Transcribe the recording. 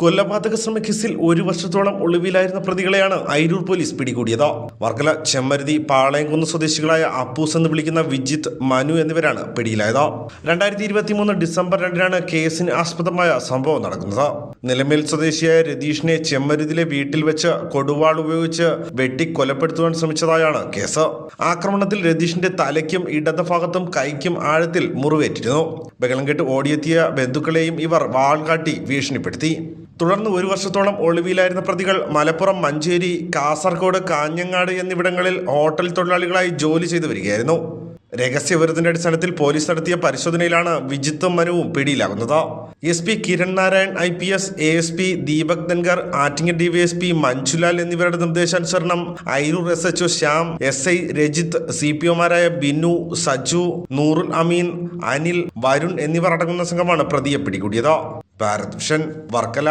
കൊലപാതക ശ്രമ കേസിൽ ഒരു വർഷത്തോളം ഒളിവിലായിരുന്ന പ്രതികളെയാണ് അയിരൂർ പോലീസ് പിടികൂടിയത്. വർക്കല ചെമ്മരുതി പാളയംകുന്ന് സ്വദേശികളായ അപ്പൂസ് എന്ന് വിളിക്കുന്ന വിജിത്ത് മനു എന്നിവരാണ് പിടിയിലായത്. രണ്ടായിരത്തി ഇരുപത്തി മൂന്ന് ഡിസംബർ രണ്ടിനാണ് കേസിന് ആസ്പദമായ സംഭവം നടക്കുന്നത്. നിലമേൽ സ്വദേശിയായ രതീഷിനെ ചെമ്മരുതിലെ വീട്ടിൽ വെച്ച് കൊടുവാൾ ഉപയോഗിച്ച് വെട്ടി കൊലപ്പെടുത്തുവാൻ ശ്രമിച്ചതായാണ് കേസ്. ആക്രമണത്തിൽ രതീഷിന്റെ തലയ്ക്കും ഇടത് ഭാഗത്തും കൈക്കും ആഴത്തിൽ മുറിവേറ്റിരുന്നു. ബഹളം കെട്ട് ഓടിയെത്തിയ ബന്ധുക്കളെയും ഇവർ വാൾ കാട്ടി ഭീഷണിപ്പെടുത്തി. തുടർന്ന് ഒരു വർഷത്തോളം ഒളിവിലായിരുന്ന പ്രതികൾ മലപ്പുറം മഞ്ചേരി കാസർഗോഡ് കാഞ്ഞങ്ങാട് എന്നിവിടങ്ങളിൽ ഹോട്ടൽ തൊഴിലാളികളായി ജോലി ചെയ്തു വരികയായിരുന്നു. രഹസ്യവിവരത്തിന്റെ അടിസ്ഥാനത്തിൽ പോലീസ് നടത്തിയ പരിശോധനയിലാണ് വിജിത്തും മനുവും പിടിയിലാകുന്നത്. S P Kiran Narayan I P S A S P Deepak Dhankar Attingal DYSP Manjulal എന്നിവരുടെ നിർദ്ദേശാനുസരണം Airoor S H O Shyam S I Rajith C P ഒമാരായ Binu Saju Noorul Ameen Anil Varun എന്നിവർ അടങ്ങുന്ന സംഘമാണ് പ്രതിയെ പിടികൂടിയത്. ഭാരത് വിഷൻ വർക്കല